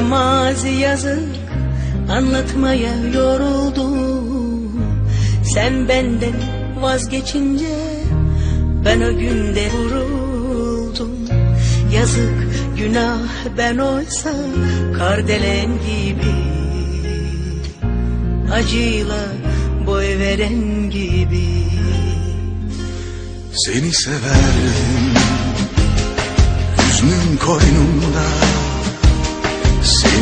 mazi yazık. Anlatmaya yoruldum. Sen benden vazgeçince Ben o günde vuruldum. Yazık günah ben oysa Kardelen gibi. Acıyla boy veren gibi. Seni severdim Hüznün koynumda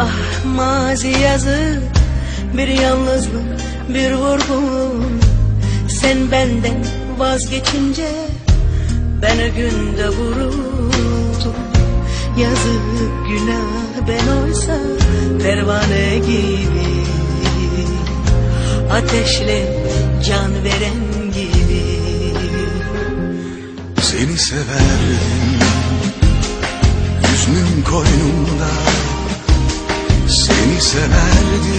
Ah mazi yazık Bir yalnızlık bir vurgun Sen benden vazgeçince Ben o günde vuruldum. Yazık günah ben oysa Pervane gibi. Ateşle can veren gibi. Seni severdim Hüznün koynumda Seni